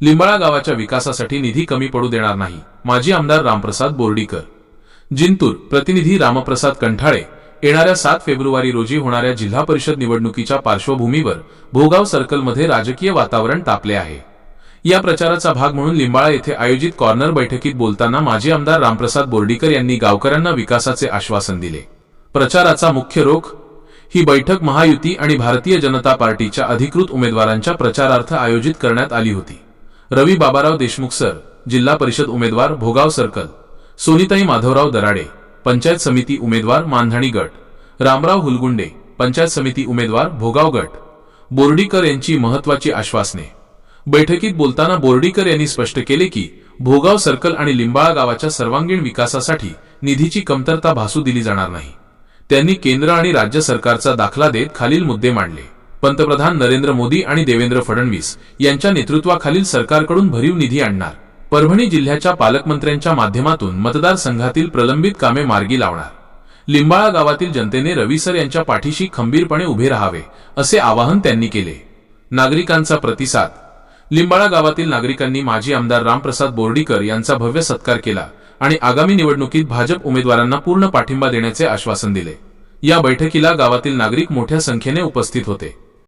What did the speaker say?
लिंबाळा गावाच्या विकासासाठी निधी कमी पडू देणार नाही. माजी आमदार रामप्रसाद बोर्डीकर. जिंतूर प्रतिनिधी रामप्रसाद कंठाळे येणाऱ्या सात फेब्रुवारी रोजी होणाऱ्या जिल्हा परिषद निवडणुकीच्या पार्श्वभूमीवर भोगाव सर्कलमध्ये राजकीय वातावरण तापले आहे. या प्रचाराचा भाग म्हणून लिंबाळा येथे आयोजित कॉर्नर बैठकीत बोलताना माजी आमदार रामप्रसाद बोर्डीकर यांनी गावकऱ्यांना विकासाचे आश्वासन दिले. प्रचाराचा मुख्य रोख? ही बैठक महायुती आणि भारतीय जनता पार्टीच्या अधिकृत उमेदवारांच्या प्रचारार्थ आयोजित करण्यात आली होती. रवी बाबाराव देशमुख सर जिल्हा परिषद उमेदवार भोगाव सर्कल सोनिताई माधवराव दराडे पंचायत समिती उमेदवार मानधणी गट रामराव हुलगुंडे पंचायत समिती उमेदवार भोगाव गट. बोर्डीकर यांची महत्वाची आश्वासने. बैठकीत बोलताना बोर्डीकर यांनी स्पष्ट केले की भोगाव सर्कल आणि लिंबाळा गावाच्या सर्वांगीण विकासासाठी निधीची कमतरता भासू दिली जाणार नाही. त्यांनी केंद्र आणि राज्य सरकारचा दाखला देत खालील मुद्दे मांडले. पंतप्रधान नरेंद्र मोदी आणि देवेंद्र फडणवीस यांच्या नेतृत्वाखालील सरकारकडून भरीव निधी आणणार. परभणी जिल्ह्याच्या पालकमंत्र्यांच्या माध्यमातून मतदारसंघातील प्रलंबित कामे मार्गी लावणार. लिंबाळा गावातील जनतेने रविसर यांच्या पाठीशी खंबीरपणे उभे राहावे असे आवाहन त्यांनी केले. नागरिकांचा प्रतिसाद. लिंबाळा गावातील नागरिकांनी माजी आमदार रामप्रसाद बोर्डीकर यांचा भव्य सत्कार केला आणि आगामी निवडणुकीत भाजप उमेदवारांना पूर्ण पाठिंबा देण्याचे आश्वासन दिले. या बैठकीला गावातील नागरिक मोठ्या संख्येने उपस्थित होते.